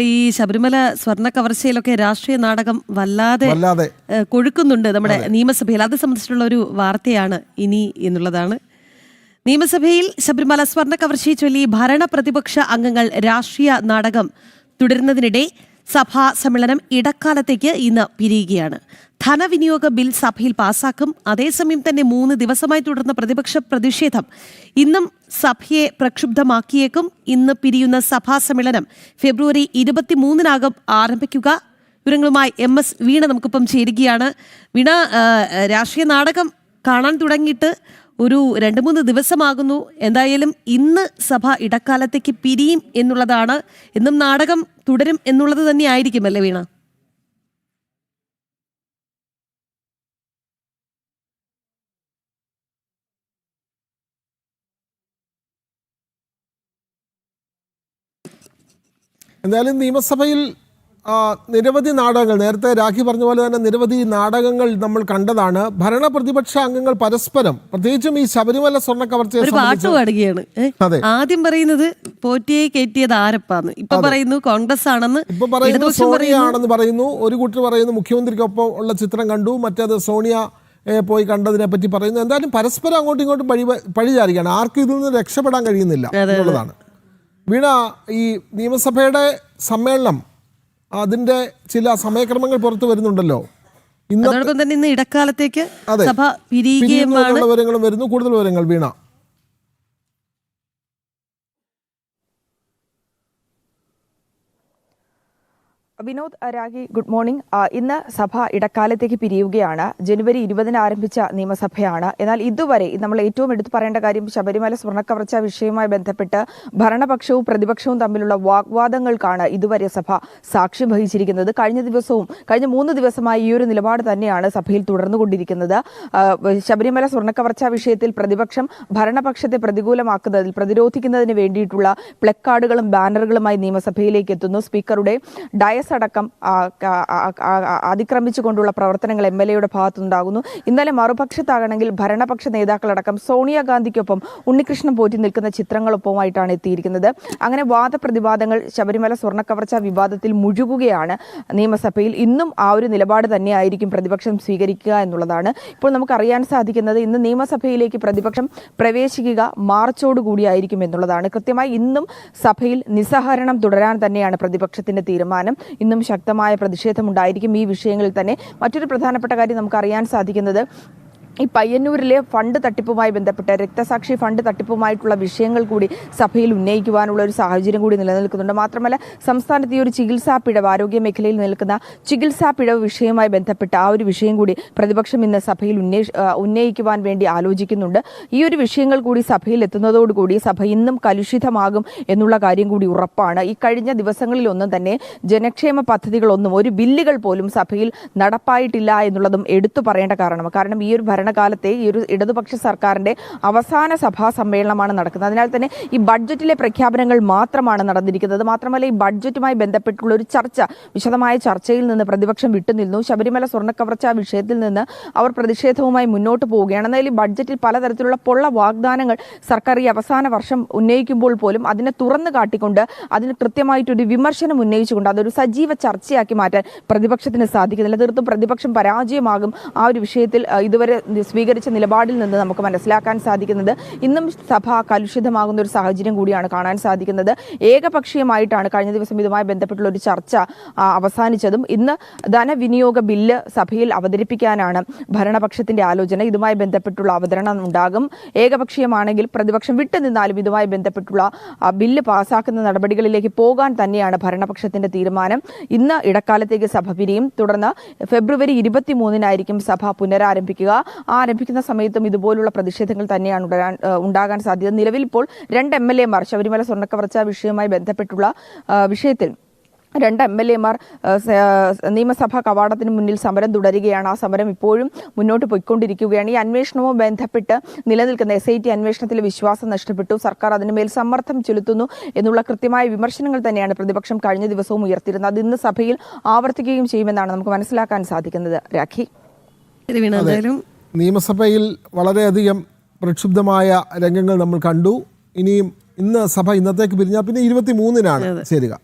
ഈ ശബരിമല സ്വർണ കവർച്ചയിലൊക്കെ രാഷ്ട്രീയ നാടകം വല്ലാതെ വല്ലാതെ. കൊഴുക്കുന്നുണ്ട് നമ്മുടെ നിയമസഭയിൽ. അത് സംബന്ധിച്ചിട്ടുള്ള ഒരു വാർത്തയാണ് ഇനി എന്നുള്ളതാണ്. നിയമസഭയിൽ ശബരിമല സ്വർണ കവർച്ചയെ ചൊല്ലി ഭരണ പ്രതിപക്ഷ അംഗങ്ങൾ രാഷ്ട്രീയ നാടകം തുടരുന്നതിനിടെ സഭാ സമ്മേളനം ഇടക്കാലത്തേക്ക് ഇന്ന് പിരിയുകയാണ്. ധനവിനിയോഗ ബിൽ സഭയിൽ പാസാക്കും. അതേസമയം തന്നെ മൂന്ന് ദിവസമായി തുടർന്ന പ്രതിപക്ഷ പ്രതിഷേധം ഇന്നും സഭയെ പ്രക്ഷുബ്ധമാക്കിയേക്കും. ഇന്ന് പിരിയുന്ന സഭാ സമ്മേളനം ഫെബ്രുവരി ഇരുപത്തിമൂന്നിനാകും ആരംഭിക്കുക. വിവരങ്ങളുമായി എം എസ് വീണ നമുക്കിപ്പം ചേരുകയാണ്. വീണ രാഷ്ട്രീയ നാടകം കാണാൻ തുടങ്ങിയിട്ട് ഒരു രണ്ട് മൂന്ന് ദിവസമാകുന്നു. എന്തായാലും ഇന്ന് സഭ ഇടക്കാലത്തേക്ക് പിരിയും എന്നുള്ളതാണ്. എന്നും നാടകം തുടരും എന്നുള്ളത് തന്നെ ആയിരിക്കും അല്ലേ വീണ? എന്തായാലും നിയമസഭയിൽ നിരവധി നാടകങ്ങൾ നേരത്തെ രാഖി പറഞ്ഞ പോലെ തന്നെ നിരവധി നാടകങ്ങൾ നമ്മൾ കണ്ടതാണ്. ഭരണ പ്രതിപക്ഷ അംഗങ്ങൾ പരസ്പരം പ്രത്യേകിച്ചും ഈ ശബരിമല സ്വർണ കവർച്ചയെ ഒരു പാട്ട് സംബന്ധിച്ച് പാടുകയാണ്. ഏ? അതെ. ആദ്യം പറയുന്നത് പോറ്റിയെ കയറ്റിയത് ആരപ്പാന്ന്. ഇപ്പൊ പറയുന്നു കോൺഗ്രസ് ആണെന്ന് ഇപ്പൊ പറയുന്നു സോണിയാണെന്ന് പറയുന്നു. ഒരു കൂട്ടർ പറയുന്നു മുഖ്യമന്ത്രിക്കൊപ്പം ഉള്ള ചിത്രം കണ്ടു. മറ്റേത് സോണിയ പോയി കണ്ടതിനെ പറ്റി പറയുന്നു. എന്തായാലും പരസ്പരം അങ്ങോട്ടും ഇങ്ങോട്ടും പഴി പഴിചാരിക്കുകയാണ്. ആർക്കും ഇതിൽ നിന്ന് രക്ഷപ്പെടാൻ കഴിയുന്നില്ല എന്നുള്ളതാണ്. വീണ ഈ നിയമസഭയുടെ സമ്മേളനം അതിന്റെ ചില സമയക്രമങ്ങൾ പുറത്തു വരുന്നുണ്ടല്ലോ. ഇന്ന് തന്നെ ഇന്ന് ഇടക്കാലത്തേക്ക് അതെ. സഭ വിവരങ്ങളും വരുന്നു. കൂടുതൽ വിവരങ്ങൾ വീണ. Vinod Ragi good morning. ഇന്ന് സഭ ഇടക്കാലത്തേക്ക് പിരിയുകയാണ്. ജനുവരി ഇരുപതിന് ആരംഭിച്ച നിയമസഭയാണ്. എന്നാൽ ഇതുവരെ നമ്മൾ ഏറ്റവും എടുത്തു പറയേണ്ട കാര്യം ശബരിമല സ്വർണക്കവർച്ച വിഷയവുമായി ബന്ധപ്പെട്ട് ഭരണപക്ഷവും പ്രതിപക്ഷവും തമ്മിലുള്ള വാഗ്വാദങ്ങൾക്കാണ് ഇതുവരെ സഭ സാക്ഷ്യം വഹിച്ചിരിക്കുന്നത്. കഴിഞ്ഞ ദിവസവും കഴിഞ്ഞ മൂന്ന് ദിവസമായി ഈ ഒരു നിലപാട് തന്നെയാണ് സഭയിൽ തുടർന്നുകൊണ്ടിരിക്കുന്നത്. ശബരിമല സ്വർണക്കവർച്ച വിഷയത്തിൽ പ്രതിപക്ഷം ഭരണപക്ഷത്തെ പ്രതികൂലമാക്കുന്നതിൽ പ്രതിരോധിക്കുന്നതിന് വേണ്ടിയിട്ടുള്ള പ്ലക്കാർഡുകളും ബാനറുകളുമായി നിയമസഭയിലേക്ക് എത്തുന്നു. സ്പീക്കറുടെ ഡയസ് അടക്കം അതിക്രമിച്ചുകൊണ്ടുള്ള പ്രവർത്തനങ്ങൾ എം എൽ എയുടെ ഭാഗത്തുനിന്നുണ്ടാകുന്നു. ഇന്നലെ മറുപക്ഷത്താകണമെങ്കിൽ ഭരണപക്ഷ നേതാക്കളടക്കം സോണിയാഗാന്ധിക്കൊപ്പം ഉണ്ണികൃഷ്ണൻ പോറ്റി നിൽക്കുന്ന ചിത്രങ്ങളൊപ്പമായിട്ടാണ് എത്തിയിരിക്കുന്നത്. അങ്ങനെ വാദപ്രതിവാദങ്ങൾ ശബരിമല സ്വർണക്കവർച്ച വിവാദത്തിൽ മുഴുകുകയാണ്. നിയമസഭയിൽ ഇന്നും ആ ഒരു നിലപാട് തന്നെയായിരിക്കും പ്രതിപക്ഷം സ്വീകരിക്കുക എന്നുള്ളതാണ്. ഇപ്പോൾ നമുക്കറിയാൻ സാധിക്കുന്നത് ഇന്ന് നിയമസഭയിലേക്ക് പ്രതിപക്ഷം പ്രവേശിക്കുക മാർച്ചോടുകൂടിയായിരിക്കും എന്നുള്ളതാണ്. കൃത്യമായി ഇന്നും സഭയിൽ നിസ്സഹരണം തുടരാൻ തന്നെയാണ് പ്രതിപക്ഷത്തിന്റെ തീരുമാനം. ഇന്നും ശക്തമായ പ്രതിഷേധമുണ്ടായിരിക്കും ഈ വിഷയങ്ങളിൽ തന്നെ. മറ്റൊരു പ്രധാനപ്പെട്ട കാര്യം നമുക്ക് അറിയാൻ സാധിക്കുന്നത് ഈ പയ്യന്നൂരിലെ ഫണ്ട് തട്ടിപ്പുമായി ബന്ധപ്പെട്ട് രക്തസാക്ഷി ഫണ്ട് തട്ടിപ്പുമായിട്ടുള്ള വിഷയങ്ങൾ കൂടി സഭയിൽ ഉന്നയിക്കുവാനുള്ള ഒരു സാഹചര്യം കൂടി നിലനിൽക്കുന്നുണ്ട്. മാത്രമല്ല സംസ്ഥാനത്ത് ഈ ഒരു ചികിത്സാ പിഴവ് ആരോഗ്യ മേഖലയിൽ നിൽക്കുന്ന ചികിത്സാ പിഴവ് വിഷയവുമായി ബന്ധപ്പെട്ട് ആ ഒരു വിഷയം കൂടി പ്രതിപക്ഷം ഇന്ന് സഭയിൽ ഉന്നയി ഉന്നയിക്കുവാൻ വേണ്ടി ആലോചിക്കുന്നുണ്ട്. ഈ ഒരു വിഷയങ്ങൾ കൂടി സഭയിൽ എത്തുന്നതോടുകൂടി സഭ ഇന്നും കലുഷിതമാകും എന്നുള്ള കാര്യം കൂടി ഉറപ്പാണ്. ഈ കഴിഞ്ഞ ദിവസങ്ങളിലൊന്നും തന്നെ ജനക്ഷേമ പദ്ധതികളൊന്നും ഒരു ബില്ലുകൾ പോലും സഭയിൽ നടപ്പായിട്ടില്ല എന്നുള്ളതും എടുത്തു പറയേണ്ട കാരണം കാരണം ഈ ഒരു ഭരണകാലത്തെ ഈ ഒരു ഇടതുപക്ഷ സർക്കാരിന്റെ അവസാന സഭാ സമ്മേളനമാണ് നടക്കുന്നത്. അതിനാൽ തന്നെ ഈ ബഡ്ജറ്റിലെ പ്രഖ്യാപനങ്ങൾ മാത്രമാണ് നടന്നിരിക്കുന്നത്. മാത്രമല്ല ഈ ബഡ്ജറ്റുമായി ബന്ധപ്പെട്ടുള്ള ഒരു ചർച്ച വിശദമായ ചർച്ചയിൽ നിന്ന് പ്രതിപക്ഷം വിട്ടുനിന്നു. ശബരിമല സ്വർണക്കവർച്ച വിഷയത്തിൽ നിന്ന് അവർ പ്രതിഷേധവുമായി മുന്നോട്ട് പോവുകയാണ്. എന്നാൽ ഈ ബഡ്ജറ്റിൽ പലതരത്തിലുള്ള പൊള്ള വാഗ്ദാനങ്ങൾ സർക്കാർ ഈ അവസാന വർഷം ഉന്നയിക്കുമ്പോൾ പോലും അതിനെ തുറന്നു കാട്ടിക്കൊണ്ട് അതിന് കൃത്യമായിട്ടൊരു വിമർശനം ഉന്നയിച്ചുകൊണ്ട് അതൊരു സജീവ ചർച്ചയാക്കി മാറ്റാൻ പ്രതിപക്ഷത്തിന് സാധിക്കുന്നില്ല. തീർത്തും പ്രതിപക്ഷം പരാജയമാകും ആ ഒരു വിഷയത്തിൽ ഇതുവരെ സ്വീകരിച്ച നിലപാടിൽ നിന്ന് നമുക്ക് മനസ്സിലാക്കാൻ സാധിക്കുന്നത് ഇന്നും സഭ കലുഷിതമാകുന്ന ഒരു സാഹചര്യം കൂടിയാണ് കാണാൻ സാധിക്കുന്നത്. ഏകപക്ഷീയമായിട്ടാണ് കഴിഞ്ഞ ദിവസം ഇതുമായി ബന്ധപ്പെട്ടുള്ള ഒരു ചർച്ച അവസാനിച്ചതും ഇന്ന് ധനവിനിയോഗ ബില്ല് സഭയിൽ അവതരിപ്പിക്കാനാണ് ഭരണപക്ഷത്തിന്റെ ആലോചന. ഇതുമായി ബന്ധപ്പെട്ടുള്ള അവതരണം ഉണ്ടാകും. ഏകപക്ഷീയമാണെങ്കിൽ പ്രതിപക്ഷം വിട്ടുനിന്നാലും ഇതുമായി ബന്ധപ്പെട്ടുള്ള ബില്ല് പാസാക്കുന്ന നടപടികളിലേക്ക് പോകാൻ തന്നെയാണ് ഭരണപക്ഷത്തിന്റെ തീരുമാനം. ഇന്ന് ഇടക്കാലത്തേക്ക് സഭ പിരിയും. തുടർന്ന് ഫെബ്രുവരി ഇരുപത്തിമൂന്നിനായിരിക്കും സഭ പുനരാരംഭിക്കുക. ആരംഭിക്കുന്ന സമയത്തും ഇതുപോലുള്ള പ്രതിഷേധങ്ങൾ തന്നെയാണ് ഉണ്ടാകാൻ സാധ്യത. നിലവിൽ ഇപ്പോൾ രണ്ട് എം എൽ എമാർ ശബരിമല സ്വർണക്കവർച്ച വിഷയവുമായി ബന്ധപ്പെട്ടുള്ള വിഷയത്തിൽ രണ്ട് എം എൽ എമാർ നിയമസഭാ കവാടത്തിന് മുന്നിൽ സമരം തുടരുകയാണ്. ആ സമരം ഇപ്പോഴും മുന്നോട്ട് പോയിക്കൊണ്ടിരിക്കുകയാണ്. ഈ അന്വേഷണവുമായി ബന്ധപ്പെട്ട് നിലനിൽക്കുന്ന എസ് ഐ ടി അന്വേഷണത്തിലെ വിശ്വാസം നഷ്ടപ്പെട്ടു. സർക്കാർ അതിനുമേൽ സമ്മർദ്ദം ചെലുത്തുന്നു എന്നുള്ള കൃത്യമായ വിമർശനങ്ങൾ തന്നെയാണ് പ്രതിപക്ഷം കഴിഞ്ഞ ദിവസവും ഉയർത്തിയിരുന്നത്. അത് ഇന്ന് സഭയിൽ ആവർത്തിക്കുകയും ചെയ്യുമെന്നാണ് നമുക്ക് മനസ്സിലാക്കാൻ സാധിക്കുന്നത്. രാഖി. എന്തായാലും നിയമസഭയിൽ വളരെയധികം പ്രക്ഷുബ്ധമായ രംഗങ്ങൾ നമ്മൾ കണ്ടു. ഇനിയും ഇന്ന് സഭ ഇന്നത്തേക്ക് പിരിഞ്ഞാൽ പിന്നെ ഇരുപത്തി മൂന്നിനാണ് ചേരുക.